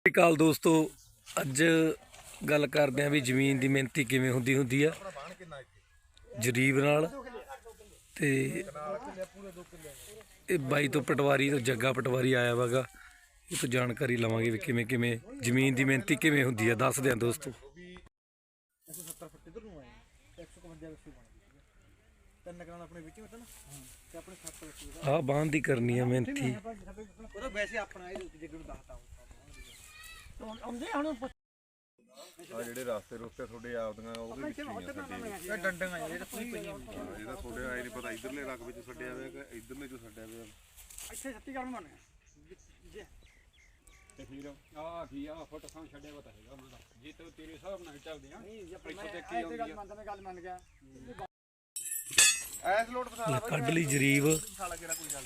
ਸਤਿ ਸ਼੍ਰੀ ਅਕਾਲ ਦੋਸਤੋ। ਅੱਜ ਗੱਲ ਕਰਦੇ ਆਂ ਵੀ ਜ਼ਮੀਨ ਦੀ ਮਿਹਨਤੀ ਕਿਵੇਂ ਹੁੰਦੀ ਹੁੰਦੀ ਆ। ਜਰੀਬ ਨਾਲ ਤੇ ਇਹ ਬਾਈ ਤੋਂ ਪਟਵਾਰੀ ਤੋਂ ਜੱਗਾ ਪਟਵਾਰੀ ਆਇਆ ਵਾਗਾ। ਇਹ ਤੋਂ ਜਾਣਕਾਰੀ ਲਵਾਂਗੇ ਵੀ ਕਿਵੇਂ ਕਿਵੇਂ ਜ਼ਮੀਨ ਦੀ ਮਿਹਨਤੀ ਕਿਵੇਂ ਹੁੰਦੀ ਆ। ਦੱਸਦੇ ਆਂ ਦੋਸਤੋ। 170 ਫੁੱਟ ਇਧਰ ਨੂੰ ਆਏ 151 ਵਸੂ ਬਣ ਗਈ ਤਿੰਨ ਕਰਾਂ ਆਪਣੇ ਵਿੱਚ ਹੁੰਦਾ ਨਾ ਤੇ ਆਪਣੇ 7 ਵਸੂ ਆਹ ਬਾਂਹ ਦੀ ਕਰਨੀ ਆ ਮਿਹਨਤੀ। ਉਹਦਾ ਵੈਸੇ ਆਪਣਾ ਇਹ ਜੱਗ ਨੂੰ ਦੱਸਤਾ ਆਉਂਦੇ ਹੁਣ ਆ ਜਿਹੜੇ ਰਾਸਤੇ ਰੁਸਤੇ ਤੁਹਾਡੇ ਆਪਦੀਆਂ ਉਹਦੇ ਵਿੱਚ ਹੀ ਆ ਸਾਡੇ। ਇਹ ਡੰਡਾਂ ਆ ਜਿਹੜਾ ਪੂਰੀ ਪਈਆਂ ਹੋਈਆਂ ਇਹਦਾ ਤੁਹਾਡੇ ਆਏ ਨਹੀਂ ਪਤਾ ਇਧਰਲੇ ਰਕਬੇ ਚ ਛੱਡਿਆ ਹੋਇਆ ਕਿ ਇਧਰਲੇ ਚ ਛੱਡਿਆ ਹੋਇਆ? ਇੱਥੇ ਛੱਤੀ ਕਰਨ ਬਣ ਗਿਆ ਤੇ ਫਿਰ ਆ ਕੀ ਆ ਫੁੱਟ ਸਾਂ ਛੱਡਿਆ ਪਤਾ ਹੈਗਾ ਉਹਨਾਂ ਦਾ ਜੇ ਤੇ ਤੇਰੇ ਹਿਸਾਬ ਨਾਲ ਚੱਲਦੇ ਆ ਨਹੀਂ ਜੇ ਮੈਂ ਗੱਲ ਮੈਂ ਗੱਲ ਮੰਨ ਗਿਆ। ਐਸ ਕੱਢ ਲਈ ਜਰੀਬ।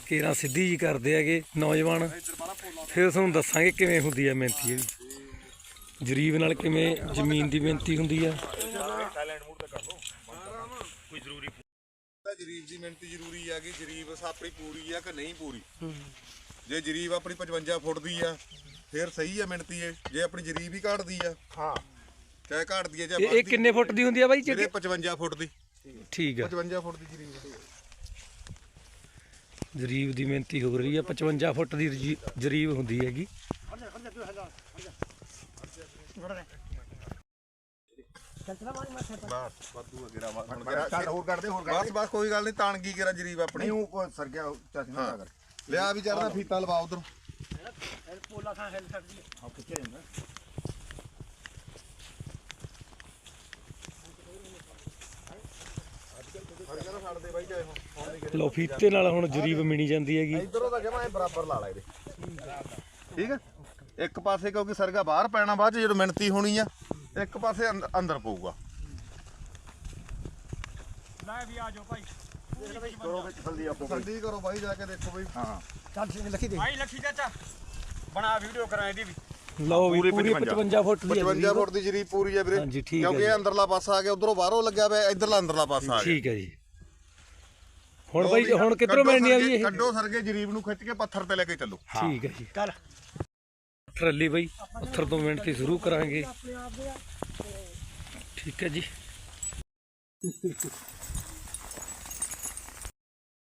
ਕੇਰਾਂ ਸਿੱਧੀ ਜੀ ਕਰਦੇ ਹੈਗੇ ਨੌਜਵਾਨ। ਫਿਰ ਤੁਹਾਨੂੰ ਦੱਸਾਂਗੇ ਕਿਵੇਂ ਹੁੰਦੀ ਆ ਮਿਹਨਤੀ ਇਹਦੀ ਜਰੀਬ ਨਾਲ ਕਿਵੇਂ ਜ਼ਮੀਨ ਦੀ ਮਿਹਨਤੀ ਹੁੰਦੀ ਆ। ਜਰੀਬ ਦੀ ਮਿਹਨਤ ਜ਼ਰੂਰੀ ਆ ਕਿ ਜਰੀਬ ਆਪਣੀ ਪੂਰੀ ਆ ਕਿ ਨਹੀਂ ਪੂਰੀ। ਜੇ ਜਰੀਬ ਆਪਣੀ 55 ਫੁੱਟ ਦੀ ਆ ਫਿਰ ਸਹੀ ਆ ਮਿਹਨਤੀ ਇਹ। ਜੇ ਆਪਣੀ ਜਰੀਬ ਹੀ ਘਟਦੀ ਆ ਹਾਂ। ਚਾਹੇ ਘਟਦੀ ਆ ਜਾਂ ਇਹ ਕਿੰਨੇ ਫੁੱਟ ਦੀ ਹੁੰਦੀ ਆ ਬਾਈ ਜਿਹੜੇ ਜੀ 55 ਫੁੱਟ ਦੀ। ਠੀਕ ਆ। 55 ਫੁੱਟ ਦੀ ਜਰੀਬ। ਜਰੀਬ ਦੀ ਮਿਹਨਤੀ ਹੋ ਰਹੀ ਆ 55 ਫੁੱਟ ਦੀ ਰਜੀ- ਜਰੀਬ ਹੁੰਦੀ ਹੈਗੀ। ਬਸ ਵਾਧੂ ਅਗੇਰਾ ਚੱਲ ਹੋਰ ਕਰਦੇ ਹੋਰ ਬਸ ਬਸ ਕੋਈ ਗੱਲ ਨਹੀਂ ਤਾਣਗੀ ਕਰਾ ਜਰੀਬ ਆਪਣੀ। ਨਹੀਂ ਉਹ ਸਰ ਗਿਆ ਚਾਚੀ ਨਾ ਹਾਂ। ਲਿਆ ਵੀ ਚੜਦਾ ਫੀਤਾ ਲਵਾ ਉਧਰ। ਪੋਲਾ ਖਾਂ ਹੈਲ ਛੱਡ ਦੀ ਆ ਕਿੱਥੇ ਰਹਿੰਦਾ ਛੱਡਦੇ ਬਾਈ ਜਾਏ ਹੁਣ ਲੋ ਫੀਤੇ ਨਾਲ ਹੁਣ ਜਰੀਬ ਮਿਣੀ ਜਾਂਦੀ ਹੈਗੀ। ਇਧਰੋਂ ਤਾਂ ਜਮਾ ਬਰਾਬਰ ਲਾ ਲਾ ਇਹਦੇ। ਠੀਕ ਹੈ? ਇੱਕ ਪਾਸੇ ਕਿਉਂਕਿ ਸਰਗਾ ਬਾਹਰ ਪੈਣਾ ਬਾਅਦ ਚ ਜਦੋਂ ਮਿਣਤੀ ਹੋਣੀ ਆ ਇੱਕ ਪਾਸੇ ਅੰਦ- ਅੰਦਰ ਪਊਗਾ। ਲੈ ਵੀ ਆ ਜਾਓ ਭਾਈ। ਕਰੋ ਵਿੱਚ ਜਲਦੀ ਆਪੋ ਜਲਦੀ ਕਰੋ ਬਾਈ ਜਾ ਕੇ ਦੇਖੋ ਬਈ। ਹਾਂ। ਚੱਲ ਸਿੰਘ ਲਿਖੀ ਦੇ। ਭਾਈ ਲੱਖੀ ਚਾਚਾ। ਬਣਾ ਵੀਡੀਓ ਕਰਾਂ ਇਹਦੀ ਵੀ। ਲਓ ਵੀ ਪੂਰੀ ਪੂਰੀ 55 ਫੁੱਟ ਦੀ ਆ 55 ਜਰੀਬ। ਫੁੱਟ ਦੀ ਜਰੀਬ ਪੂਰੀ ਹੈ ਵੀਰੇ। ਹਾਂਜੀ, ਠੀਕ ਹੈ ਕਿਉਂਕਿ ਇਹ ਅੰਦਰਲਾ ਪਾਸਾ ਆ ਗਿਆ ਉਧਰੋਂ ਬਾਹਰੋਂ ਲੱਗਿਆ ਹੋਇਆ ਇਧਰਲਾ ਅੰਦਰਲਾ ਪਾਸਾ ਆ ਗਿਆ। ਠੀਕ ਹੈ ਜੀ। ਹੁਣ ਬਾਈ ਹੁਣ ਕਿੱਧਰੋਂ ਮਿਲਣੀ ਆ ਵੀ ਇਹ? ਕੱਢੋ ਸਰਗੇ ਜਰੀਬ ਨੂੰ ਖਿੱਚ ਕੇ ਪੱਥਰ ਤੇ ਲੈ ਕੇ ਚੱਲੋ। ਠੀਕ ਹੈ ਜੀ। ਚੱਲ। ਟਰਾਲੀ ਬਾਈ ਪੱਥਰ ਤੋਂ ਮਿਹਨਤੀ ਸ਼ੁਰੂ ਕਰਾਂਗੇ। ਠੀਕ ਹੈ ਜੀ।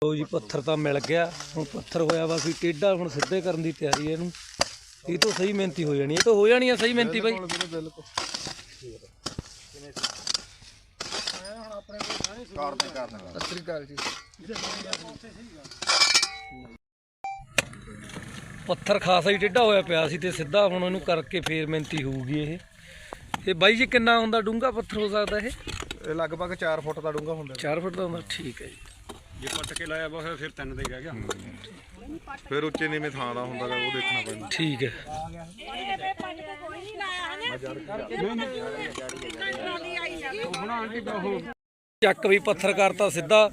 ਲੋ ਜੀ ਪੱਥਰ ਤਾਂ ਮਿਲ ਗਿਆ। ਹੁਣ ਪੱਥਰ ਹੋਇਆ ਵਾ ਸੀ ਟੇਢਾ ਹੁਣ ਸਿੱਧੇ ਕਰਨ ਦੀ ਤਿਆਰੀ ਹੈ ਇਹਨੂੰ। ਇਹ ਤੋਂ ਸਹੀ ਮਿਹਨਤੀ ਹੋ ਜਾਣੀ ਇਹ ਤਾਂ ਹੋ ਜਾਣੀ ਹੈ ਸਹੀ ਮਿਹਨਤੀ ਬਾਈ। ਸਤਿ ਜੀ। ਪੱਥਰ ਖਾਸਾ ਹੀ ਟੇਢਾ ਹੋਇਆ ਪਿਆ ਸੀ ਤੇ ਸਿੱਧਾ ਹੁਣ ਇਹਨੂੰ ਕਰਕੇ ਫੇਰ ਮਿਹਨਤੀ ਹੋਊਗੀ ਇਹ। ਇਹ ਬਾਈ ਜੀ ਕਿੰਨਾ ਹੁੰਦਾ ਡੂੰਗਾ ਪੱਥਰ ਹੋ ਸਕਦਾ ਇਹ? ਇਹ ਲਗਭਗ 4 ਫੁੱਟ ਦਾ ਡੂੰਗਾ ਹੁੰਦਾ। 4 ਫੁੱਟ ਦਾ ਹੁੰਦਾ ਠੀਕ ਹੈ ਜੀ। ਜੇ ਪੱਟ ਕੇ ਲਾਇਆ ਵਾ ਫਿਰ ਤਿੰਨ ਦੇ ਰਹਿ ਗਿਆ। ਫਿਰ ਉੱਚੇ ਨੀਵੇਂ ਥਾਂ ਦਾ ਹੁੰਦਾ ਉਹ ਦੇਖਣਾ ਪੈਂਦਾ। ਠੀਕ ਹੈ। ਚੱਕ ਵੀ ਪੱਥਰ ਕਰਤਾ ਸਿੱਧਾ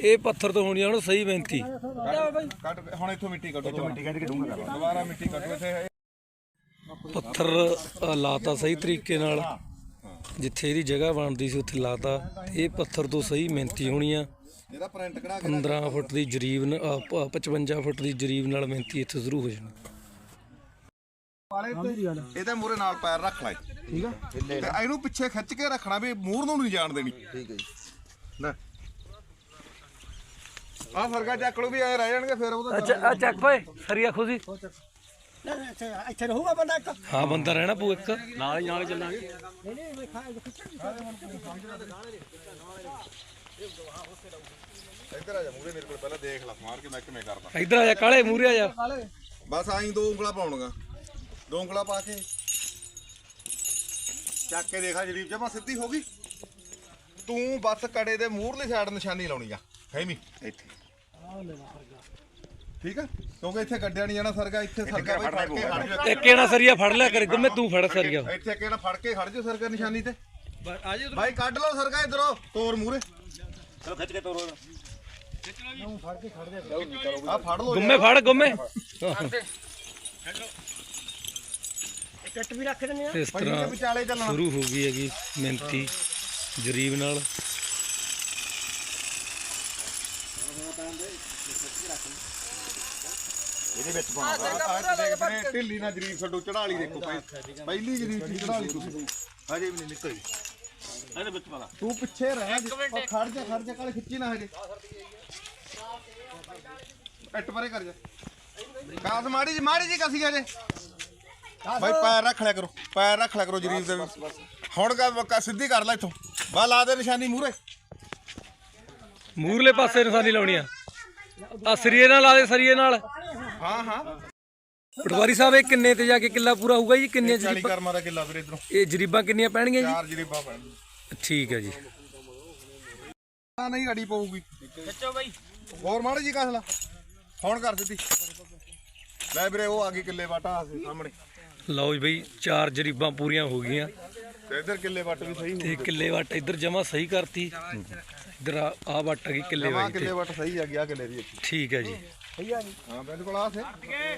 ਇਹ ਪੱਥਰ ਤੋਂ ਹੋਣੀ ਆ ਹੁਣ ਸਹੀ ਮਿਹਨਤੀ ਕੱਟ ਹੁਣ ਇੱਥੋਂ ਮਿੱਟੀ ਕੱਢੋ ਮਿੱਟੀ ਕੱਢ ਕੇ ਡੂੰਗਾ ਕਰ ਦੁਬਾਰਾ ਮਿੱਟੀ ਕੱਢੋ ਇੱਥੇ ਪੱਥਰ ਲਾਤਾ ਸਹੀ ਤਰੀਕੇ ਨਾਲ। ਜਿੱਥੇ ਇਹਦੀ ਜਗ੍ਹਾ ਬਣਦੀ ਸੀ ਉੱਥੇ ਲਾਤਾ। ਇਹ ਪੱਥਰ ਤੋਂ ਸਹੀ ਮਿਹਨਤੀ ਹੋਣੀ ਆ। ਇਹਦਾ ਪ੍ਰਿੰਟ ਕਢਾ ਕੇ 15 ਫੁੱਟ ਦੀ ਜਰੀਬ ਨ- ਅ, ਪ- 55 ਫੁੱਟ ਦੀ ਜਰੀਬ ਨਾਲ ਮਿਹਨਤੀ ਇੱਥੇ ਸ਼ੁਰੂ ਹੋ ਜਾਣੀ। ਵਾਲੇ ਤੇ ਇਹਦੇ ਮੂਰੇ ਨਾਲ ਪੈਰ ਰੱਖ ਲੈ ਠੀਕ ਆ ਤੇ ਇਹਨੂੰ ਪਿੱਛੇ ਖਿੱਚ ਕੇ ਰੱਖਣਾ ਵੀ ਮੂਰ ਨੂੰ ਨਹੀਂ ਜਾਣ ਦੇਣੀ ਠੀਕ ਹੈ ਜੀ ਲੈ ਆ ਫਰਗਾ ਚੱਕ ਲੋ ਵੀ ਐ ਰਹਿ ਜਾਣਗੇ ਫਿਰ ਉਹਦਾ ਅੱਛਾ ਆ ਚੱਕ ਭਾਈ ਸਰੀਆ ਖੁਦੀ ਇੱਥੇ ਇੱਥੇ ਰਹੂਗਾ ਬੰਦਾ ਇੱਕ ਹਾਂ ਬੰਦਾ ਰਹਿਣਾ ਪਊ ਇੱਕ ਨਾਲ ਹੀ ਨਾਲ ਹੀ ਚੱਲਾਂਗੇ ਇੱਧਰ ਆ ਜਾ ਮੂਰੇ ਮੇਰੇ ਕੋਲ ਪਹਿਲਾਂ ਦੇਖ ਲੈ ਮਾਰ ਕੇ ਮੈਂ ਕਿਵੇਂ ਕਰਦਾ ਇੱਧਰ ਆ ਜਾ ਕਾਲੇ ਮੂਰੇ ਆ ਜਾ ਬਸ ਆਈ ਦੋ ਉਂਗਲਾਂ ਪਾਉਣਗਾ ਦੋ ਉਂਗਲਾਂ ਪਾ ਕੇ। ਚੱਕ ਕੇ ਦੇਖਾ ਜਰੀਬ ਜਮਾ ਸਿੱਧੀ ਹੋ ਗਈ। ਤੂੰ ਬਸ ਕੜੇ ਦੇ ਮੂਹਰਲੀ ਸਾਈਡ ਨਿਸ਼ਾਨੀ ਲਾਉਣੀ ਆ। ਫਹਿਮੀ ਇੱਥੇ। ਠੀਕ ਆ? ਕਿਉਂਕਿ ਇੱਥੇ ਗੱਡਿਆ ਨਹੀਂ ਜਾਣਾ ਸਰਗਾ ਇੱਥੇ ਸਰਗਾ ਬਈ ਫੜ ਕੇ ਖੜ ਜਾ। ਇੱਕ ਇਹਨਾਂ ਸਰੀਆ ਫੜ ਲਿਆ ਕਰੇ ਗੁੰਮੇ ਤੂੰ ਫੜ ਸਰੀਆ। ਇੱਥੇ ਕਿਹੜਾ ਫੜ ਕੇ ਖੜ ਜਾ ਸਰਗਾ ਨਿਸ਼ਾਨੀ ਤੇ। ਭਾਈ ਕੱਢ ਲਓ ਸਰਗਾ ਇਧਰੋਂ। ਤੋਰ ਮੂਰੇ ਚਲੋ ਖਿੱਚ ਕੇ ਤੋਰੋ ਆ ਫੜ ਲਓ ਗੁੰਮੇ ਫੜ ਗੁੰਮੇ। ਟੱਟ ਵੀ ਰੱਖ ਦਿੰਦੇ ਆ। ਇਸ ਤਰ੍ਹਾਂ ਵਿਚਾਲੇ ਚੱਲਣਾ ਸ਼ੁਰੂ ਹੋ ਗਈ ਹੈਗੀ ਮਿਹਨਤੀ ਜਰੀਬ ਨਾਲ। ਇਹਦੇ ਵਿੱਚ ਪਾਉਣਾ ਅੱਜ ਦੇਖਦੇ ਨੇ ਢਿੱਲੀ ਨਾ ਜਰੀਬ ਛੱਡੋ ਚੜਾਲੀ ਦੇਖੋ ਪਹਿ- ਪਹਿਲੀ ਜਰੀਬ ਚੜਾਲੀ ਤੁਸੀਂ। ਹਜੇ ਵੀ ਨਹੀਂ ਨਿਕਲੀ। ਇਹਦੇ ਵਿੱਚ ਪਾਣਾ ਤੂੰ ਪਿੱਛੇ ਰਹਿ ਖੜ ਜਾ ਖੜ ਜਾ ਕਾਲੇ ਖਿੱਚੀ ਨਾ ਹਜੇ। ਇੱਟ ਪਰੇ ਕਰ ਜਾ। ਕਾਸ ਮਾੜੀ ਜੀ ਮਾੜੀ ਜੀ ਕਸੀ ਹਜੇ ਭਾਈ ਪੈਰ ਰੱਖ ਲਿਆ ਕਰੋ ਪੈਰ ਰੱਖ ਲਿਆ ਕਰੋ ਜਰੀਬ ਦੇ ਵਿੱਚ। ਹੁਣ ਗਾ ਗਾ- ਸਿੱਧੀ ਕਰ ਲੈ ਇੱਥੋਂ। ਬਾ ਲਾ ਦੇ ਨਿਸ਼ਾਨੀ ਮੂਰੇ ਮੂਰਲੇ ਪਾਸੇ ਨਿਸ਼ਾਨੀ ਲਾਉਣੀ ਆ। ਆ ਸਰੀਏ ਨਾਲ ਲਾ ਦੇ ਸਰੀਏ ਨਾਲ। ਹਾਂ ਹਾਂ। ਪਟਵਾਰੀ ਸਾਹਿਬ ਇਹ ਕਿੰਨੇ ਤੇ ਜਾ ਕੇ ਕਿੱਲਾ ਪੂਰਾ ਹੋਊਗਾ ਜੀ? ਕਿੰਨੇ 40 ਜਰੀਬਾਂ ਕਰਮਾਂ ਦਾ ਕਿੱਲਾ ਵੀਰੇ ਇਧਰੋਂ। ਇਹ ਜਰੀਬਾਂ ਕਿੰਨੀਆਂ ਪੈਣਗੀਆਂ ਚਾਰ ਜਰੀਬਾਂ ਪੈਣ ਜੀ ਠੀਕ ਹੈ ਜੀ। ਆ ਨਹੀਂ ਅੜੀ ਪਊਗੀ। ਸੱਚੋ ਬਾਈ। ਹੋਰ ਮਾੜੀ ਜੀ ਕਸਲਾ। ਹੁਣ ਕਰ ਦਿੱਤੀ ਲੈ ਵੀਰੇ ਉਹ ਆ ਗਈ ਕਿੱਲੇ ਵਾਟਾ ਆ ਸਾਹਮਣੇ। ਲਓ ਜੀ ਬਈ ਚਾਰ ਜਰੀਬਾਂ ਪੂਰੀਆਂ ਹੋ ਗਈਆਂ। ਤੇ ਇੱਧਰ ਕਿੱਲੇ ਵੱਟ ਵੀ ਸਹੀ ਤੇ ਕਿੱਲੇ ਵੱਟ ਇੱਧਰ ਜਮਾ ਸਹੀ ਕਰਤੀ। ਇੱਧਰ ਆ ਆਹ ਵੱਟ ਆ ਗਈ ਕਿੱਲੇ ਜਮਾ ਵਾਲੀ ਕਿੱਲੇ ਵੱਟ ਸਹੀ ਆ ਗਿਆ ਕਿੱਲੇ ਦੀ। ਠੀਕ ਹੈ ਜੀ। ਹਾਂ ਬਿਲਕੁਲ ਆ ਸੇ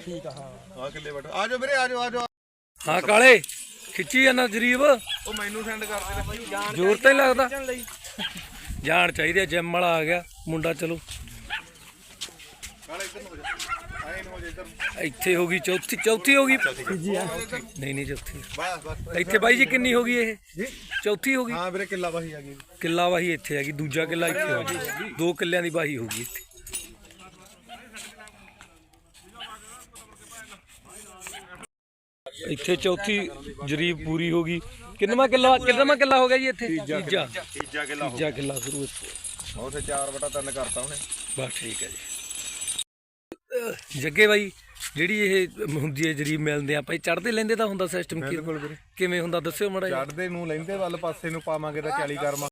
ਠੀਕ ਆ ਹਾਂ ਆ ਕਿੱਲੇ ਵੱਟ। ਆ ਜਾਓ ਵੀਰੇ ਆ ਜਾਓ ਆ ਜਾਓ। ਹਾਂ ਕਾਲੇ ਖਿੱਚੀ ਜਾਂਦਾ ਜਰੀਬ। ਉਹ ਮੈਨੂੰ ਸੈਂਡ ਕਰ ਦੇ। ਜ਼ੋਰ ਤਾਂ ਹੀ ਲੱਗਦਾ। ਜਾਣ ਚਾਹੀਦੀ ਜਿਮ ਵਾਲਾ ਆ ਗਿਆ। ਮੁੰਡਾ ਚਲੋ ਕਾਲੇ ਇੱਧਰ ਨੂੰ ਹੋ ਜਾ ਆਏ ਨੂੰ ਹੋ ਜਾ ਇੱਧਰ ਨੂੰ। ਇੱਥੇ ਹੋ ਗਈ ਚੌਥੀ ਚੌਥੀ ਹੋ ਗਈ। ਨਹੀਂ ਨਹੀਂ ਚੌਥੀ। ਇੱਥੇ ਬਾਈ ਜੀ ਕਿੰਨੀ ਹੋ ਗਈ ਇਹ? ਚੌਥੀ ਹੋ ਗਈ? ਹਾਂ ਵੀਰੇ ਕਿੱਲਾ ਵਾਹੀ ਆ ਗਈ। ਕਿੱਲਾ ਵਾਹੀ ਇੱਥੇ ਹੈਗੀ ਦੂਜਾ ਕਿੱਲਾ ਇੱਥੇ ਹੋ ਗਿਆ। ਦੋ ਕਿੱਲਿਆਂ ਦੀ ਵਾਹੀ ਹੋ ਗਈ ਇੱਥੇ। ਇੱਥੇ ਚੌਥੀ ਜਰੀਬ ਪੂਰੀ ਹੋ ਗਈ। ਕਿੰਨਵਾਂ ਕਿੱਲਾ ਕਿੰਨਵਾਂ ਕਿੱਲਾ ਹੋ ਗਿਆ ਜੀ ਇੱਥੇ? ਤੀਜਾ ਤੀਜਾ ਕਿੱਲਾ। ਤੀਜਾ ਕਿੱਲਾ ਸ਼ੁਰੂ ਇੱਥੇ ਉਥੇ 4 ਬਟਾ 3 ਕਰਤਾ ਉਹਨੇ। ਬਸ ਠੀਕ ਹੈ ਜੀ। ਜੱਗੇ ਬਾਈ ਜਿਹੜੀ ਇਹ ਹੁੰਦੀ ਹੈ ਜਰੀਬ ਮਿਲਦੇ ਆ ਆਪਾਂ ਚੜਦੇ ਲੈਂਦੇ ਤਾਂ ਹੁੰਦਾ ਸਿਸਟਮ ਕਿਵੇਂ ਹੁੰਦਾ? ਦੱਸਿਓ ਮੜਾ ਚੜਦੇ ਨੂੰ ਲੈਂਦੇ ਵੱਲ ਪਾਸੇ ਨੂੰ ਪਾਵਾਂਗੇ ਤਾਂ 40 ਕਰਮਾ।